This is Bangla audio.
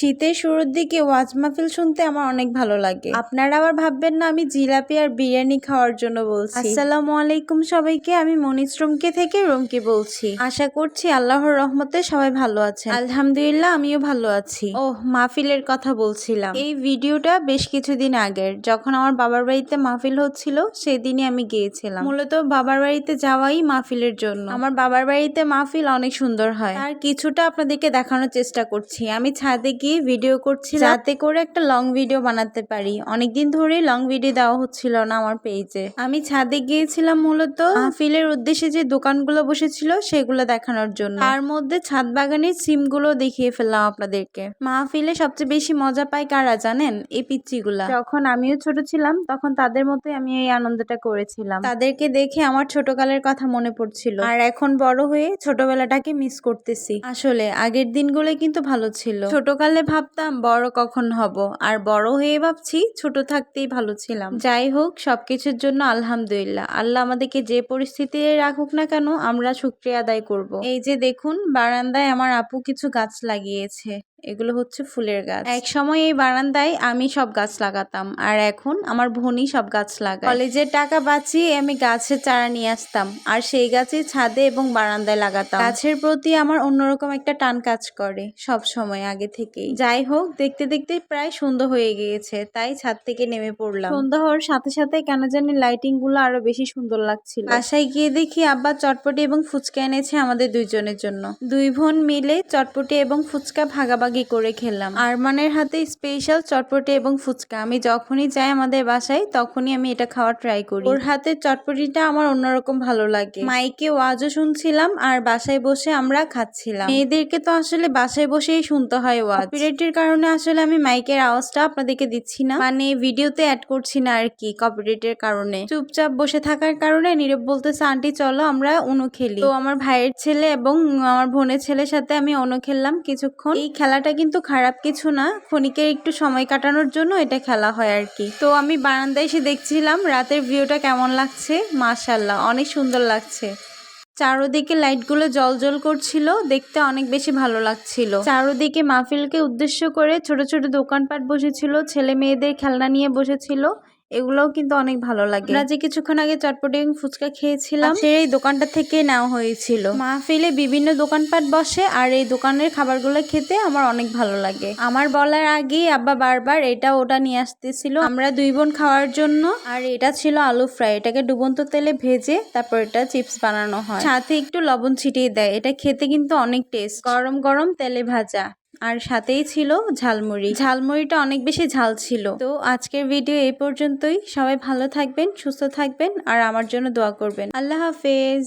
শীতের শুরুর দিকে ওয়াজ মাহফিল শুনতে আমার অনেক ভালো লাগে। আপনারা আবার ভাববেন না আমি জিলাপি আর বিরিয়ানি খাওয়ার জন্য বলছি। আসসালামু আলাইকুম সবাইকে আমি মনিশ্রমকে থেকে রুমকি বলছি। আশা করছি আল্লাহর রহমতে সবাই ভালো আছেন। আলহামদুলিল্লাহ আমিও ভালো আছি। ওহ মাহফিলের কথা বলছিলাম। এই ভিডিওটা বেশ কিছুদিন আগের যখন আমার বাবার বাড়িতে মাহফিল হচ্ছিল সেদিনই আমি গিয়েছিলাম। মূলত বাবার বাড়িতে যাওয়াই মাহফিলের জন্য। আমার বাবার বাড়িতে মাহফিল অনেক সুন্দর হয়। আর কিছুটা আপনাদেরকে দেখানোর চেষ্টা করছি। আমি ছাদে গিয়ে ভিডিও করছি যাতে করে একটা লং ভিডিও বানাতে পারি। অনেকদিন ধরে লং ভিডিও দেওয়া হচ্ছিল না আমার পেজে আমি ছাদে গিয়েছিলাম মূলত মাহফিলের উদ্দেশ্যে যে দোকানগুলো বসেছিল সেগুলো দেখানোর জন্য। তার মধ্যে ছাদ বাগানের সিমগুলো দেখিয়ে ফেললাম আপনাদেরকে। মাহফিলে সবচেয়ে বেশি মজা পায় কারা জানেন? এই পিচ্চিগুলা। যখন আমিও ছোট ছিলাম তখন তাদের মতোই আমি এই আনন্দটা করেছিলাম। তাদেরকে দেখে আমার ছোটকালের কথা মনে পড়ছিল। আর এখন বড় হয়ে ছোটবেলাটাকে মিস করতেছি। আসলে আগের দিনগুলো কিন্তু ভালো ছিল। ছোটকালে ভাবতাম বড় কখন হব। আর বড় হয়ে ভাবছি ছোট থাকতেই ভালো ছিলাম। যাই হোক সব কিছুর জন্য আলহামদুলিল্লাহ। আল্লাহ আমাদেরকে যে পরিস্থিতি রাখুক না কেন, আমরা শুক্রিয়া আদায় করব। এই যে দেখুন, বারান্দায় আমার আপু কিছু গাছ লাগিয়েছে। এগুলো হচ্ছে ফুলের গাছ। এক সময় এই বারান্দায় আমি সব গাছ লাগাতাম আর এখন আমার বোনই সব গাছ লাগায়। কলেজের টাকা বাঁচিয়ে আমি গাছের চারা নিয়ে আসতাম আর সেই গাছে ছাদে এবং বারান্দায় লাগাতাম। গাছের প্রতি আমার অন্যরকম একটা টান কাজ করে সব সময় আগে থেকেই। যাই হোক দেখতে দেখতে প্রায় সন্ধ্যা হয়ে গিয়েছে তাই ছাদ থেকে নেমে পড়লাম। সন্ধ্যা হওয়ার সাথে সাথে কেন জানি লাইটিংগুলো আরও বেশি সুন্দর লাগছিল। বাসায় গিয়ে দেখি আব্বা চটপটি এবং ফুচকা এনেছে আমাদের দুইজনের জন্য। দুই বোন মিলে চটপটি এবং ফুচকা ভাগাভাগি করে খেলাম। আরমানের হাতে স্পেশাল চটপটি এবং ফুচকা। আমি যখনই যাই আমাদের বাসায়, তখনই আমি এটা খাওয়ার ট্রাই করি। ওর হাতের চটপটিটা আমার অন্যরকম ভালো লাগে। মাইকে ওয়াজও শুনছিলাম আর বাসায় বসে আমরা খাচ্ছিলাম। মেয়েদেরকে তো আসলে বাসায় বসেই শুনতে হয় ওয়াজ। কপিরাইটের কারণে আসলে আমি মাইকের আওয়াজটা আপনাদেরকে দিচ্ছি না। মানে ভিডিওতে অ্যাড করছি না আর কি কপিরাইটের কারণে। চুপচাপ বসে থাকার কারণে নীরব বলতেছে, আন্টি, চলো আমরা অনু খেলি। তো আমার ভাইয়ের ছেলে এবং আমার বোনের ছেলের সাথে আমি অনু খেললাম কিছুক্ষণ। এই খেলাটা কিন্তু খারাপ কিছু না। ক্ষণিকের একটু সময় কাটানোর জন্য এটা খেলা হয় আর কি। তো আমি বারান্দায় এসে দেখছিলাম রাতের ভিউটা কেমন লাগছে। মাশাল্লাহ অনেক সুন্দর লাগছে। চারোদিকে লাইটগুলো জল করছিল, দেখতে অনেক বেশি ভালো লাগছিল। চারোদিকে মাহফিলকে উদ্দেশ্য করে ছোট ছোট দোকানপাট বসেছিল, ছেলে মেয়েদের খেলনা নিয়ে বসেছিল। এগুলোও কিন্তু অনেক ভালো লাগে। আমরা যে কিছুক্ষণ আগে চটপটি এবং ফুচকা খেয়েছিলাম সেই দোকানটা থেকে নেওয়া হয়েছিল। মাহফিলে বিভিন্ন দোকানপাট বসে আর এই দোকানের খাবারগুলো খেতে আমার অনেক ভালো লাগে। আমার বলার আগেই আব্বা বারবার এটা ওটা নিয়ে আসতেছিল। আমরা দুই বোন খাওয়ার জন্য আর এটা ছিল আলু ফ্রাই। এটাকে ডুবন্ত তেলে ভেজে তারপর এটা চিপস বানানো হয়। সাথে একটু লবণ ছিটিয়ে দেয়। এটা খেতে কিন্তু অনেক টেস্ট। গরম গরম তেলে ভাজা। আর সাথেই ছিল ঝালমুড়ি। ঝালমুড়িটা অনেক বেশি ঝাল ছিল। তো আজকের ভিডিও এই পর্যন্তই। সবাই ভালো থাকবেন, সুস্থ থাকবেন, আর আমার জন্য দোয়া করবেন। আল্লাহ হাফেজ।